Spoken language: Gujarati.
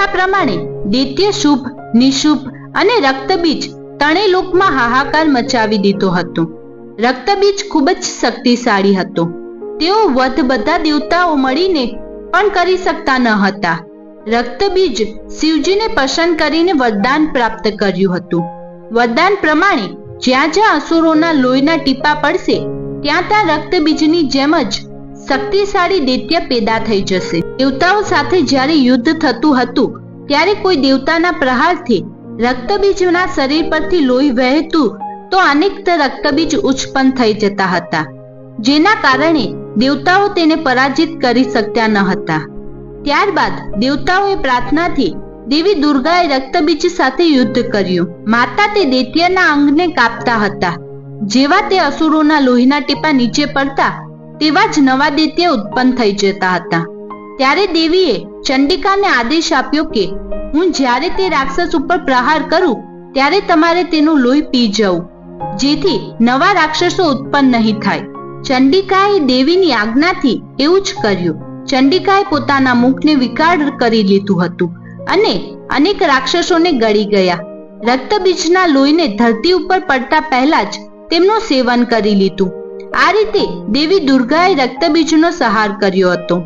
કથા પ્રમાણે દૈત્ય શુભ, નિશુભ અને રક્તબીજ ત્રણેય લોકમાં હાહાકાર મચાવી દીધો હતો. રક્તબીજ ખૂબ જ શક્તિશાળી હતો. તેઓ વધ બધા દેવતાઓ મળીને પણ કરી શકતા ન હતા. રક્તબીજ શિવજીને પસંદ કરીને વરદાન પ્રાપ્ત કર્યું હતું. વરદાન પ્રમાણે જ્યાં જ્યાં અસુરોના લોહીના ટીપા પડશે, ત્યાં ત્યાં રક્તબીજની જેમ જ શક્તિશાળી દૈત્ય પેદા થઈ જશે. દેવતાઓ સાથે જ્યારે યુદ્ધ થતું હતું, ત્યારે કોઈ દેવતાના પ્રહારથી રક્તબીજના શરીર પરથી લોહી વહેતું, તો અનેક રક્તબીજ ઉત્પન્ન થઈ જતા હતા, જેના કારણે દેવતાઓ તેને પરાજિત કરી શક્યા ન હતા. ત્યારબાદ દેવતાઓએ પ્રાર્થનાથી દેવી દુર્ગાએ રક્તબીજ સાથે યુદ્ધ કર્યું. માતા તે દૈત્યના અંગને કાપતા હતા. જેવા તે અસુરોના લોહીના ટીપા નીચે પડતા તેવા જ નવા દૈત્ય ઉત્પન્ન થઈ જતા હતા. ત્યારે દેવીએ ચંડિકાને આદેશ આપ્યો કે, હું જ્યારે તે રાક્ષસ ઉપર પ્રહાર કરું, ત્યારે તમારે તેનું લોહી પી જવું. જેથી નવા રાક્ષસો ઉત્પન્ન નહીં થાય. ચંડિકાએ દેવીની આજ્ઞાથી એવું જ કર્યું. ચંડિકાએ પોતાના મુખને વિકાર કરી લીધું હતું અને અનેક રાક્ષસોને ગળી ગયા. રક્તબીજના લોહીને ધરતી ઉપર પડતા પહેલા જ તેમનું સેવન કરી લીધું. આ રીતે દેવી દુર્ગાએ રક્તબીજનો સહાર કર્યો હતો.